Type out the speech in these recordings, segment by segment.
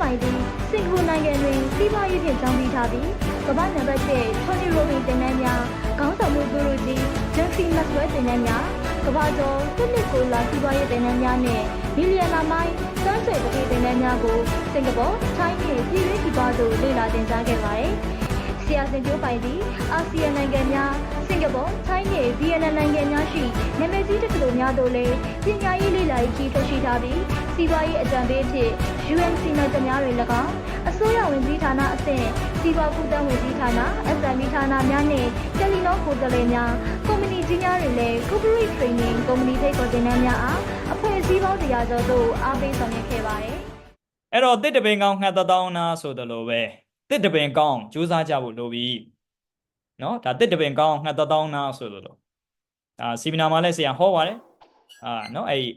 ပိုင်သည်စင်ကာပူနိုင်ငံတွင်စီးပွားရေးဖြင့်ကျောင်းပြီးထားပြီးကမ္ဘာနံပါတ်1 Tony Robbins တင်နန်းများခေါင်းဆောင်မှုဂုရုကြီး Jeffrey Maxwell တင်နန်းများကမ္ဘာကျော်တစ်နှစ်ကိုလာစီးပွားရေးတင်နန်းများနဲ့မီလီယံနာမိုင်းစမ်းဆွေပတိတင်နန်းများကိုစင်ကာပူ၊ထိုင်းနှင့်ပြည်တွင်းပြည်ပသို့လေ့လာသင်ကြားခဲ့ပါတယ်။ဆရာစင်ကျိုးပိုင်သည်အာဆီယံနိုင်ငံများစင်ကာပူ၊ထိုင်းနှင့်ဗီယက်နမ်နိုင်ငံများရှိနာမည်ကြီးတက္ကသိုလ်များသို့လည်းပညာရေးလေ့လာရေးကြီးထွက်ရှိထားပြီးစီးပွားရေးအကြံပေးအဖြစ် UNC မှတများတွင်၎င်းအစိုးရဝင်ကြီးဌာနအဆင့်စီးပွားကူးသန်းဝင်ကြီးဌာန SME ဌာနများနှင့်တယ်လီနောကိုယ်စားလှယ်များကုမ္ပဏီကြီးများတွင်လည်း corporate training ကုမ္ပဏီထိပ်ပေါ်တင်နန်းများအားအဖွဲ့အစည်းပေါင်းတရားကျော်သို့အားပေးဆောင်ရွက်ခဲ့ပါတယ်အဲ့တော့တစ်တပင်ကောင်းငှက်သက်တောင်းနာဆိုတယ်လို့ပဲတစ်တပင်ကောင်းကြိုးစားကြဖို့လိုပြီနော်ဒါတစ်တပင်ကောင်းငှက်သက်တောင်းနာဆိုတယ်လို့အာစီမီနာမှာလည်းဆရာဟောပါတယ်အာနော်အဲ့ဒီ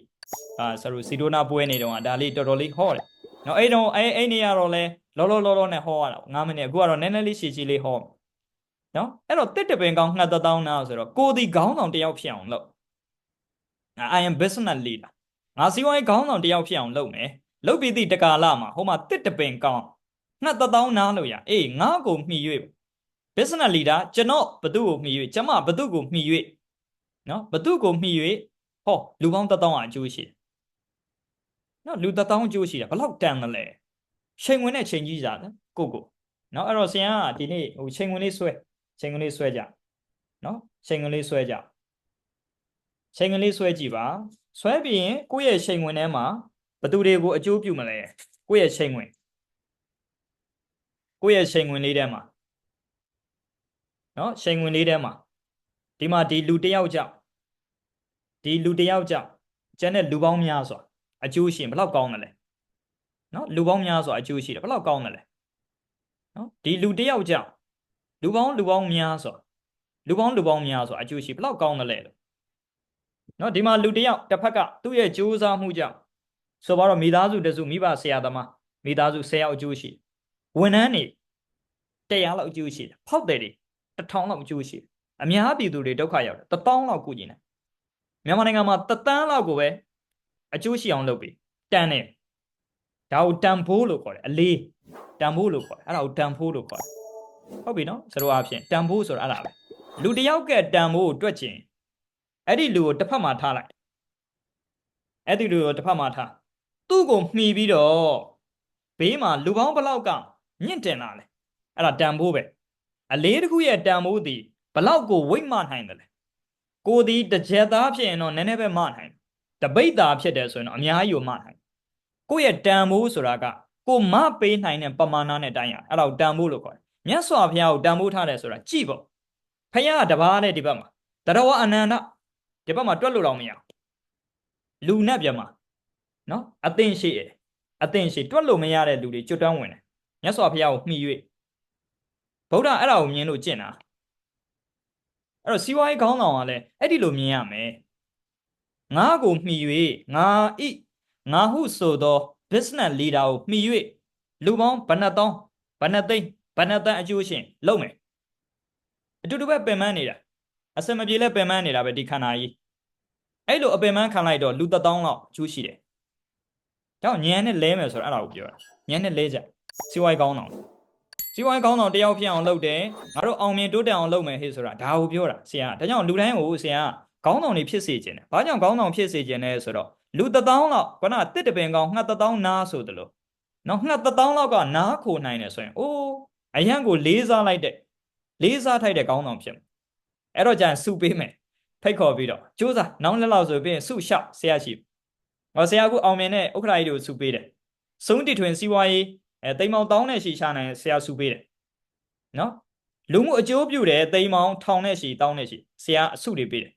အာဆရာစီဒိုနာပွဲနေတော့ဒါလေးတော်တော်လေးဟောတယ် နော်အဲ့တော့အဲ့အဲ့နေရတော့လဲလောလောလောလောနဲ့ဟောရတာ9မိနစ်အခုကတော့နည်းနည်းလေးရှည်ရှည်လေးဟောနော်အဲ့တော့တစ်တပင်ကောင်းငှက်သက်တောင်းနာဆိုတော့ကိုဒီခေါင်းဆောင်တယောက်ဖြစ်အောင်လုပ် I am business leader ငါစီးပွားရေးခေါင်းဆောင်တယောက်ဖြစ်အောင်လုပ်မယ်လုတ်ပြီးသည့်တကာလမှာဟိုမှာတစ်တပင်ကောင်းငှက်သက်တောင်းနားလို့ရအေးငါ့ကိုမှီ၍ business leader ကျွန်တော်ဘသူ့ကိုမှီ၍ကျမဘသူ့ကိုမှီ၍နော်ဘသူ့ကိုမှီ၍ဟောလူပေါင်းတစ်တောင်းအကျိုးရှိတယ် နော်လူတစ်တောင်းအကျိုးရှိတယ်ဘလောက်တန်တယ်လဲချိန်ဝင်တဲ့ချိန်ကြီးကြတယ်ကိုကိုနော်အဲ့တော့ဆရာကဒီနေ့ဟိုချိန်ဝင်လေးဆွဲချိန်ဝင်လေးဆွဲကြနော်ချိန်ဝင်လေးဆွဲကြချိန်ဝင်လေးဆွဲကြည့်ပါဆွဲပြီးရင်ကိုယ့်ရဲ့ချိန်ဝင်ထဲမှာဘသူတွေကိုအကျိုးပြုမလဲကိုယ့်ရဲ့ချိန်ဝင်ကိုယ့်ရဲ့ချိန်ဝင်လေးထဲမှာနော်ချိန်ဝင်လေးထဲမှာဒီမှာဒီလူတစ်ယောက်ကြောင့်ဒီလူတစ်ယောက်ကြောင့်ကျန်တဲ့လူပေါင်းများစွာ အကျိုးရှင်ဘယ်လောက်ကောင်းတယ်လဲနော်လူပေါင်းများစွာအကျိုးရှိတယ်ဘယ်လောက်ကောင်းတယ်လဲနော်ဒီလူတစ်ယောက်ကြောင့်လူပေါင်းလူပေါင်းများစွာလူပေါင်းလူပေါင်းများစွာအကျိုးရှိဘယ်လောက်ကောင်းတယ်လဲလို့နော်ဒီမှာလူတစ်ယောက်တစ်ဖက်ကသူ့ရဲ့ကြိုးစားမှုကြောင့်ဆိုပါတော့မိသားစုတစုမိဘဆရာသမားမိသားစု10ယောက်အကျိုးရှိတယ်ဝန်ထမ်းတွေ100လောက်အကျိုးရှိတယ်ဖောက်တယ်တွေ1000လောက်အကျိုးရှိတယ်အများပြည်သူတွေဒုက္ခရောက်တယ်1000လောက်ကုကျင်တယ်မြန်မာနိုင်ငံမှာတသန်းလောက်ကိုပဲ အကျိုးရှိအောင်လုပ်ပြီတန်တယ်ဒါကိုတန်ဖိုးလို့ခေါ်တယ်အလေးတန်ဖိုးလို့ခေါ်တယ်အဲ့ဒါကိုတန်ဖိုးလို့ခေါ်တယ်ဟုတ်ပြီနော်စရောအဖြစ်တန်ဖိုးဆိုတာအဲ့ဒါပဲလူတစ်ယောက်ကတန်ဖိုးကိုတွက်ချင်အဲ့ဒီလူကိုတစ်ဖက်မှာထားလိုက်အဲ့ဒီလူကိုတစ်ဖက်မှာထားသူ့ကိုမှီပြီးတော့ဘေးမှာလူပေါင်းဘလောက်ကမြင့်တင်လာလဲအဲ့ဒါတန်ဖိုးပဲအလေးတစ်ခုရဲ့တန်ဖိုးသည်ဘလောက်ကိုဝိတ်မနိုင်တယ်လဲကိုဒီတစ်ချက်သားဖြစ်ရင်တော့နည်းနည်းပဲမနိုင် တပိတ်သားဖြစ်တယ်ဆိုရင်တော့အများကြီးကိုမနိုင်ကိုယ့်ရဲ့တန်ဖိုးဆိုတာကကိုမပေးနိုင်တဲ့ပမာဏနဲ့တိုင်းရအဲ့ဒါကိုတန်ဖိုးလို့ခေါ်တယ်မြတ်စွာဘုရားကိုတန်ဖိုးထားတယ်ဆိုတာကြည့်ပေါ့ဖခင်ကတပါးနဲ့ဒီဘက်မှာတရဝအနန္တဒီဘက်မှာတွက်လို့တော့မရဘူးလူနဲ့ပြမှာနော်အသင်ရှိတယ်အသင်ရှိတွက်လို့မရတဲ့လူတွေကျွတ်တန်းဝင်တယ်မြတ်စွာဘုရားကိုမှီ၍ဗုဒ္ဓအဲ့ဒါကိုမြင်လို့ကျင့်တာအဲ့တော့စီဝါရေးခေါင်းဆောင်ကလည်းအဲ့ဒီလိုမြင်ရမယ် ငါကိုမှီ၍ငါဤငါဟုဆိုသော business leader ကိုမှီ၍လူပေါင်းဘဏ္ဍတောင်းဘဏ္ဍသိန်းဘဏ္ဍတန်းအကျိုးရှင်လုပ်မယ်အတူတူပဲပင်ပန်းနေတာအစမပြေလဲပင်ပန်းနေတာပဲဒီခန္ဓာကြီးအဲ့လိုအပင်ပန်းခံလိုက်တော့လူတစ်တောင်းလောက်အကျိုးရှိတယ်ကြောင့်ညံနဲ့လဲမယ်ဆိုတော့အဲ့ဒါကိုပြောတာညံနဲ့လဲကြစီဝိုင်းကောင်းအောင်စီဝိုင်းကောင်းအောင်တယောက်ဖြစ်အောင်လုပ်တယ်ငါတို့အောင်မြင်တိုးတက်အောင်လုပ်မယ်ဟေ့ဆိုတာဒါကိုပြောတာဆရာဒါကြောင့်လူတိုင်းကိုဆရာကော င်းအောင်နေဖြစ်စေခြင်းတယ်ဘာကြောင့်ကောင်းအောင်ဖြစ်စေခြင်းလဲဆိုတော့လူတစ်တောင်းလောက်ခုနတစ်တပင်ကောင်းငှက်တစ်တောင်းနားဆိုတယ်လို့နော်ငှက်တစ်တောင်းလောက်ကနားခိုနိုင်တယ်ဆိုရင်အိုးအရန်ကိုလေးစားလိုက်တဲ့လေးစားထိုက်တဲ့ကောင်းအောင်ဖြစ်မယ်အဲ့တော့じゃစုပေးမယ်ဖိတ်ခေါ်ပြီးတော့စူးစမ်းနောက်လက်လောက်ဆိုပြီးစုလျှောက်ဆရာရှိ။ဟောဆရာကအောင်မြင်တဲ့ဥက္ကရာကြီးတွေကိုစုပေးတယ်။စုံတီထွင်စီးပွားရေးအဲတိမ်မောင်တောင်းနဲ့ရှီချနိုင်ဆရာစုပေးတယ်။နော်လူမှုအကျိုးပြုတယ်တိမ်မောင်ထောင်နဲ့ရှီတောင်းနဲ့ရှီဆရာအစုတွေပေးတယ်။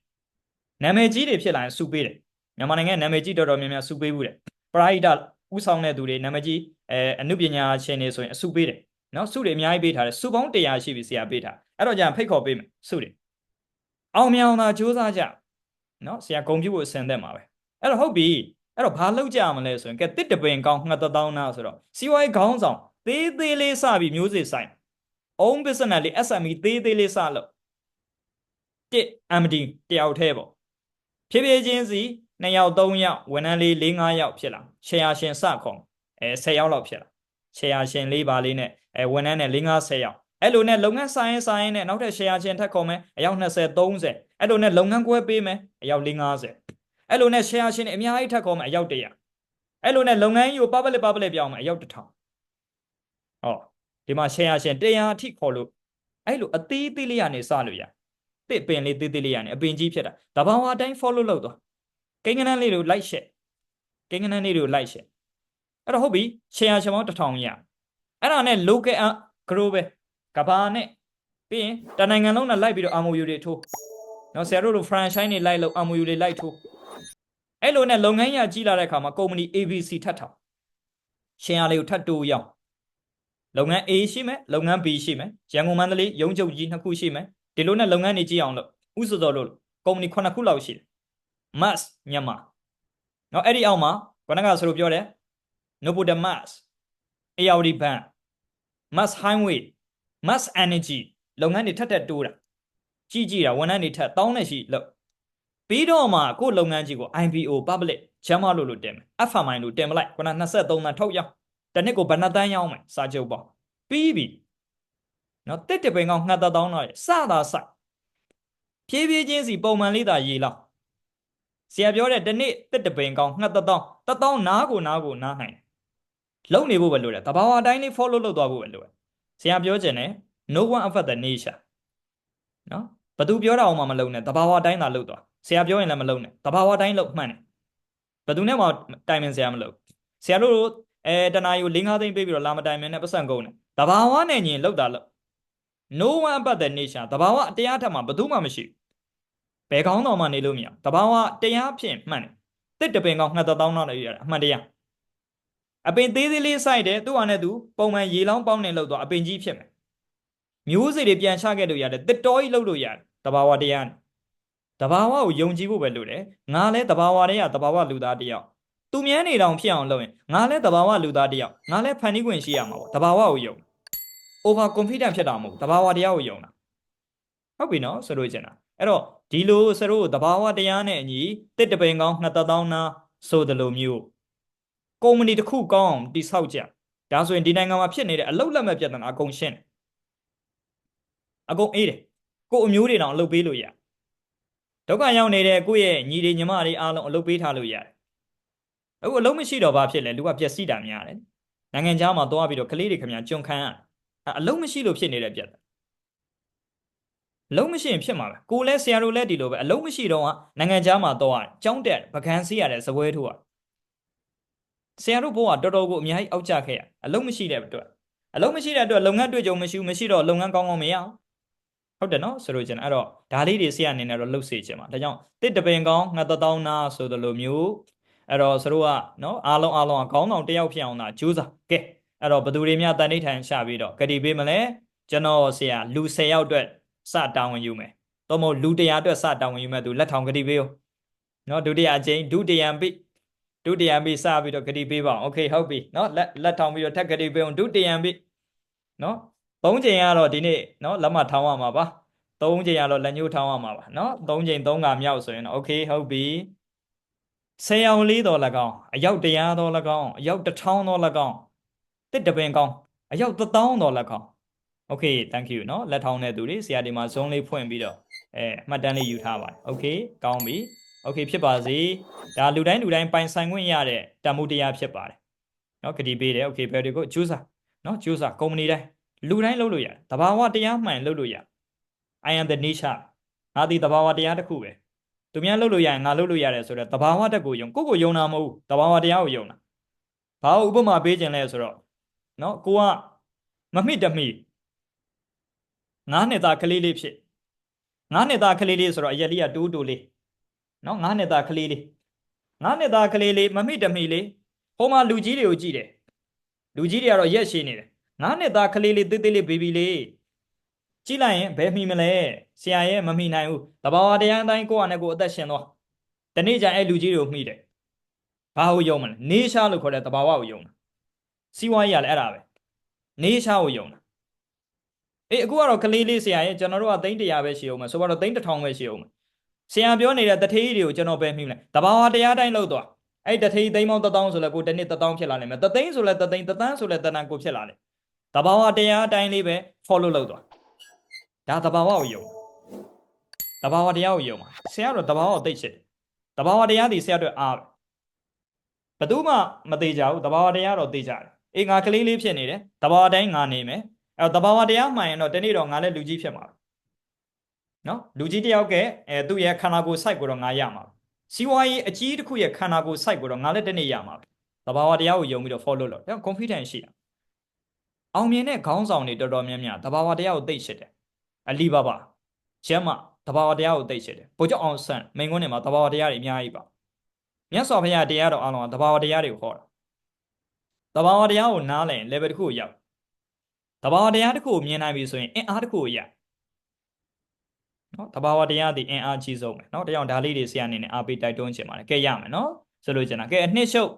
နာမည်ကြီးတွေဖြစ်လာရင်စုပေးတယ်။မြန်မာနိုင်ငံနာမည်ကြီးတော်တော်များများစုပေးဘူးတယ်။ပရာဟိတဥဆောင်တဲ့သူတွေနာမည်ကြီးအဲအနုပညာရှင်တွေဆိုရင်အစုပေးတယ်။နော်စုတွေအများကြီးပေးထားတယ်။စုပေါင်း100ရှိပြီဆရာပေးထား။အဲ့တော့じゃဖိတ်ခေါ်ပေးမယ်စုတွေ။အောင်မြောင်သာစူးစမ်းကြ။နော်ဆရာဂုံပြုဖို့အစင်သက်မှာပဲ။အဲ့တော့ဟုတ်ပြီ။အဲ့တော့ဘာလုပ်ကြမလဲဆိုရင်ကဲတစ်တပင်ကောင်းငှက်တသောင်းနာဆိုတော့စီဝိုင်းခေါင်းဆောင်သေးသေးလေးစပြီးမျိုးစေ့ဆိုင် own business လေး SME သေးသေးလေးစလို့တစ် MD တယောက်တည်းပေါ့ ဖြည်းဖြည်းချင်းစီ2ယောက်3ယောက်ဝန်ထမ်းလေး4 5ယောက်ဖြစ်လာရှယ်ယာရှင်စခုံအဲ10ယောက်လောက်ဖြစ်လာရှယ်ယာရှင်လေးပါလေးနဲ့အဲဝန်ထမ်းနဲ့၄50ယောက်အဲ့လိုနဲ့လုပ်ငန်းဆိုင်ရင်ဆိုင်ရင်နဲ့နောက်ထပ်ရှယ်ယာရှင်ထပ်ခေါ်မယ်အယောက်20 30အဲ့လိုနဲ့လုပ်ငန်းကွဲပေးမယ်အယောက်50အဲ့လိုနဲ့ရှယ်ယာရှင်တွေအများကြီးထပ်ခေါ်မယ်အယောက်100အဲ့လိုနဲ့လုပ်ငန်းကြီးကို public public ပြောင်းမယ်အယောက်1000ဟောဒီမှာရှယ်ယာရှင်100အထိခေါ်လို့အဲ့လိုအသေးသေးလေးရနေစလို့ရ တစ်ပင်လေးသေးသေးလေးရနေအပင်ကြီးဖြစ်တာတဘာဝအတိုင်း follow လုပ်သွားကိန်းကနန်းလေးတွေကို like share ကိန်းကနန်းလေးတွေကို like share အဲ့တော့ဟုတ်ပြီရှယ်ယာရှင်ပေါင်း1000ရအဲ့ဒါနဲ့ local grow ပဲကဘာနဲ့ပြီးရင်တနိုင်ငံလုံးနဲ့လိုက်ပြီးတော့ MOU တွေထိုးနော်ဆရာတို့တို့ franchise တွေလိုက်လို့ MOU တွေလိုက်ထိုးအဲ့လိုနဲ့လုပ်ငန်းရကြီးလာတဲ့အခါမှာ company ABC ထပ်ထောင်ရှယ်ယာလေးကိုထပ်တိုးရအောင်လုပ်ငန်း A ရှိမယ်လုပ်ငန်း B ရှိမယ်ရန်ကုန်မန္တလေးရုံးချုပ်ကြီးနှစ်ခုရှိမယ် ဒီလိုနဲ့လုပ်ငန်းတွေကြီးအောင်လို့ဥစစော်လို့ company 9ခုလောက်ရှိတယ် mass မြန်မာနော်အဲ့ဒီအောက်မှာခုနကဆိုလို့ပြောတယ် Nobuda Mass ARD Bank Mass Highway Mass Energy လုပ်ငန်းတွေထပ်ထပ်တိုးတာကြည့်ကြည့်တာဝန်ထမ်းတွေထပ်တောင်းနေရှိလို့ပြီးတော့မှကိုယ့်လုပ်ငန်းကြီးကို IPO public ချမ်းမလို့လို့တင်မယ် FMI လို့တင်မလိုက်ခုန23တန်းထုတ်ရအောင်တစ်နှစ်ကိုဘယ်နှတန်းရအောင်မယ်စာချုပ်ပေါ့ပြီးပြီ နော်တစ်တပင်ကောင်ငှက်သက်တောင်းတော့စတာစဖြည်းဖြည်းချင်းစီပုံမှန်လေးသာရေလောက်ဆရာပြောတဲ့တစ်နှစ်တစ်တပင်ကောင်ငှက်သက်တောင်းသက်တောင်းနားကိုနားကိုနားနိုင်တယ်လုံနေဖို့ပဲလိုတယ်တဘာဝအတိုင်းလေး follow လုပ်သွားဖို့ပဲလိုတယ်ဆရာပြောခြင်းနဲ့ no one affect the nature နော်ဘသူပြောတာအောင်မှမလုံနဲ့တဘာဝအတိုင်းသာလုပ်သွားဆရာပြောရင်လည်းမလုံနဲ့တဘာဝအတိုင်းလုပ်မှန်တယ်ဘသူနဲ့မှတိုင်ပင်ဆရာမလုပ်ဆရာတို့အဲတနာယူ၄၅သိန်းပေးပြီးတော့လာမတိုင်ပင်နဲ့ပတ်စံကုန်တယ်တဘာဝနဲ့ညင်လောက်တာလို့ no one but the nation တဘာဝတရားထက်မှာဘသူမှမရှိဘယ်ကောင်းတော်မှနေလို့မရတဘာဝတရားဖြင့်မှန်တယ်တစ်တပင်ကောင်းငှက်တောင်းတော့လည်းရတယ်အမှန်တရားအပင်သေးသေးလေးစိုက်တယ်သူ့ဟာနဲ့သူပုံမှန်ရေလောင်းပေါင်းနေလို့တော့အပင်ကြီးဖြစ်မယ်မျိုးစေ့တွေပြန်ချခဲ့လို့ရတယ်တစ်တော်ကြီးလုပ်လို့ရတယ်တဘာဝတရားနဲ့တဘာဝကိုယုံကြည်ဖို့ပဲလို့တယ်ငါလဲတဘာဝတွေကတဘာဝလူသားတယောက်သူမြန်းနေတောင်ဖြစ်အောင်လုပ်ရင်ငါလဲတဘာဝလူသားတယောက်ငါလဲဖန်တီးခွင့်ရှိရမှာပေါ့တဘာဝကိုယုံ over confident ဖြစ်တာမဟုတ်တဘာဝတရားကိုယုံတာဟုတ်ပြီနော်ဆိုလို့ကျင်တာအဲ့တော့ဒီလိုစရိုးတဘာဝတရားနဲ့အညီတစ်တပိန်ကောင်းနှစ်သက်သောင်းနာဆိုတယ်လို့မျိုးကုမ္ပဏီတစ်ခုကောင်းတိဆောက်ကြဒါဆိုရင်ဒီနိုင်ငံမှာဖြစ်နေတဲ့အလုတ်လက်မဲ့ပြဿနာအကုန်ရှင်းတယ်အကုန်အေးတယ်ကို့အမျိုးတွေတောင်အလုပ်ပေးလို့ရဒုက္ခရောက်နေတဲ့ကိုယ့်ရဲ့ညီတွေညီမတွေအားလုံးအလုပ်ပေးထားလို့ရတယ်အခုအလုပ်မရှိတော့ဘာဖြစ်လဲလူကပြက်စီးတာများတယ်နိုင်ငံခြားမှာသွားပြီးတော့ကလေးတွေခင်ဗျာကျွန်ခံရ အလုံးမရှိလို့ဖြစ်နေတဲ့ပြဿနာအလုံးမရှိရင်ဖြစ်မှာပဲကိုလဲဆရာတို့လဲဒီလိုပဲအလုံးမရှိတော့ကနိုင်ငံခြားမှာတော့ကြောင်းတက်ပကန်းစီးရတဲ့ဇပွဲထိုးอ่ะဆရာတို့ဘိုးကတော်တော်ကိုအများကြီးအောက်ကျခဲ့ရအလုံးမရှိတဲ့အတွက်အလုံးမရှိတဲ့အတွက်လုပ်ငန်းတွေ့ကြုံမရှိဘူးမရှိတော့လုပ်ငန်းကောင်းကောင်းမရအောင်ဟုတ်တယ်နော်ဆိုလို့ကျင်အဲ့တော့ဒါလေးတွေဆရာအနေနဲ့တော့လှုပ်စေချင်ပါဒါကြောင့်တစ်တပင်ကောင်းငှက်တောင်းနာဆိုသလိုမျိုးအဲ့တော့စတို့ကနော်အားလုံးအားလုံးကကောင်းဆောင်တယောက်ဖြစ်အောင်သာကြိုးစားကဲ အဲ့တော့ဘသူတွေများတန်ဋိဌာန်ရှာပြီးတော့ဂတိပေးမလဲကျွန်တော်ဆရာလူ10ယောက်အတွက်စတာဝန်ယူမယ်တော့မဟုတ်လူ100အတွက်စတာဝန်ယူမယ်သူလက်ထောင်ဂတိပေးရောနော်ဒုတိယအကျိန်ဒုတိယပိဒုတိယပိစပြီးတော့ဂတိပေးပါအောင်โอเคဟုတ်ပြီနော်လက်လက်ထောင်ပြီးတော့ထပ်ဂတိပေးအောင်ဒုတိယပိနော်သုံးချိန်ကတော့ဒီနေ့နော်လက်မထောင်ရမှာပါသုံးချိန်ကတော့လက်ညှိုးထောင်ရမှာပါနော်သုံးချိန်သုံးကမြောက်ဆိုရင်တော့โอเคဟုတ်ပြီဆယ်အောင်လေးတော်၎င်းအယောက်တရားတော်၎င်းအယောက်တစ်ထောင်တော်၎င်း တစ်တပင်ကောင်းအယောက်တစ်သောင်းတော်၎င်း Okay thank you เนาะလက်ထောင်းတဲ့သူတွေဆရာဒီမှာ zone လေးဖွင့်ပြီးတော့အဲမှတ်တမ်းလေးယူထားပါတယ် Okay ကောင်းပြီ Okay ဖြစ်ပါစေဒါလူတိုင်းလူတိုင်းပိုင်ဆိုင်ခွင့်ရတဲ့တန်မှုတရားဖြစ်ပါတယ်เนาะဂတိပေးတယ် Okay ဘယ်တွေကိုကျူးစာเนาะကျူးစာကုမ္ပဏီတိုင်းလူတိုင်းလုပ်လို့ရတယ်တဘာဝတရားမှန်လုပ်လို့ရ I am the nature ငါဒီတဘာဝတရားတစ်ခုပဲသူများလုပ်လို့ရရင်ငါလုပ်လို့ရတယ်ဆိုတော့တဘာဝတက်ကိုယုံကိုကိုယုံတာမဟုတ်ဘူးတဘာဝတရားကိုယုံတာဘာဥပမာပေးခြင်းလဲဆိုတော့ နော်ကိုကမမိတမိငါးနှစ်သားကလေးလေးဖြစ်ငါးနှစ်သားကလေးလေးဆိုတော့အရက်လေးကတိုးတိုးလေးနော်ငါးနှစ်သားကလေးလေးငါးနှစ်သားကလေးလေးမမိတမိလေးဟိုမှာလူကြီးတွေကိုကြည့်တယ်လူကြီးတွေကတော့ရက်ရှိနေတယ်ငါးနှစ်သားကလေးလေးသေးသေးလေးဘေဘီလေးကြည့်လိုက်ရင်ဘယ်မိမလဲဆရာရဲ့မမိနိုင်ဘူးတဘာဝတရားတိုင်းကိုယ့်အနေကိုယ်အသက်ရှင်တော့တနေ့ကျရင်အဲ့လူကြီးတွေကိုမိတယ်ဘာကိုယုံမလဲနေရှားလို့ခေါ်တဲ့တဘာဝကိုယုံတယ် စီးပွားရေးကလည်းအဲ့ဒါပဲနေရှားကိုယုံတာအေးအခုကတော့ကလေးလေးဆရာရဲ့ကျွန်တော်တို့ကသိန်း100ပဲရှိအောင်မယ်ဆိုတော့သိန်း1000ပဲရှိအောင်မယ်ဆရာပြောနေတဲ့တထေးတွေကိုကျွန်တော်ပဲမိမလဲတဘာဝတရားတိုင်းလို့တော့အဲ့တထေးသိန်းပေါင်း1000ဆိုလဲကိုတစ်နှစ်1000ဖြစ်လာနိုင်မယ်တသိန်းဆိုလဲတသိန်းတသန်းဆိုလဲတသန်းကိုဖြစ်လာတယ်တဘာဝတရားအတိုင်းလေးပဲ follow လုပ်သွားဒါတဘာဝကိုယုံတဘာဝတရားကိုယုံပါဆရာတော့တဘာဝကိုသိချစ်တယ်တဘာဝတရားဒီဆရာတို့အားပဲဘယ်သူမှမသေးကြဘူးတဘာဝတရားတော့သိကြတယ် အေးငါကလေးလေးဖြစ်နေတယ်တဘာဝတိုင်းငါနေမယ်အဲ့တော့တဘာဝတရားမှန်ရင်တော့တနေ့တော့ငါလည်းလူကြီးဖြစ်မှာပဲနော်လူကြီးတယောက်ကအဲသူ့ရဲ့ခန္ဓာကိုယ် site ကိုတော့ငါရမှာပဲစီးပွားရေးအကြီးတစ်ခုရဲ့ခန္ဓာကိုယ် site ကိုတော့ငါလည်းတနေ့ရမှာပဲတဘာဝတရားကိုယုံပြီးတော့ follow လုပ်တယ် confidence ရှိတာအောင်မြင်တဲ့ခေါင်းဆောင်တွေတော်တော်များများတဘာဝတရားကိုသိရှိတယ်အလီဘာဘာကျမ်းမတဘာဝတရားကိုသိရှိတယ်ဘုကြောင့်အောင်ဆန်မိန်ကွန်းတွေမှာတဘာဝတရားတွေအများကြီးပါမြတ်စွာဘုရားတရားတော်အားလုံးကတဘာဝတရားတွေကိုဟောတာ တဘာဝတရားကိုနားလည်ရင် level တစ်ခုကိုရောက်တဘာဝတရားတစ်ခုကိုမြင်နိုင်ပြီဆိုရင်အင်အားတစ်ခုကိုရနော်တဘာဝတရားဒီအင်အားကြီးဆုံးပဲနော်ဒါကြောင့်ဒါလေးတွေဆရာအနေနဲ့အားပေးတိုက်တွန်းချင်ပါတယ်ကဲရမယ်နော်ဆိုလို့ချင်တာကဲအနှစ်ရှုပ်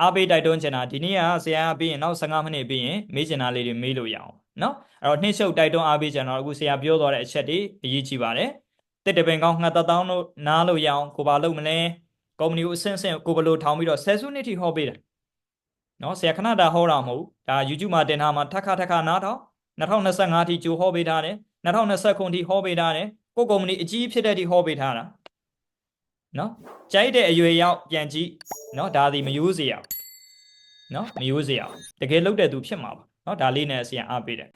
အားပေးတိုက်တွန်းချင်တာဒီနေ့ကဆရာပြီးရင်နောက်15မိနစ်ပြီးရင်မေးချင်တာလေးတွေမေးလို့ရအောင်နော်အဲ့တော့နှစ်ရှုပ်တိုက်တွန်းအားပေးချင်တော့အခုဆရာပြောသွားတဲ့အချက်တွေအရေးကြီးပါတယ်တစ်တပင်ကောင်းငှက်သက်တောင်းတို့နားလို့ရအောင်ကိုပါလို့မလဲကုမ္ပဏီကိုအဆင့်ဆင့်ကိုဘယ်လိုထောင်ပြီးတော့ဆယ်စုနှစ်ထိဟောပေးတယ် နော်ဆရာခဏတာဟောတာမဟုတ်ဘူးဒါ YouTube မှာတင်ထားမှာထက်ခါထက်ခါနားထောင်2025ထိကြိုဟောပေးထားတယ်2020ခုထိဟောပေးထားတယ်ကိုကုမ္ပဏီအကြီးဖြစ်တဲ့ထိဟောပေးထားတာနော်ကြိုက်တဲ့အရွယ်ရောက်ပြန်ကြည့်နော်ဒါဒီမယိုးစေရအောင်နော်မယိုးစေရအောင်တကယ်လုပ်တဲ့သူဖြစ်မှာပါနော်ဒါလေးနဲ့ဆရာအားပေးတယ်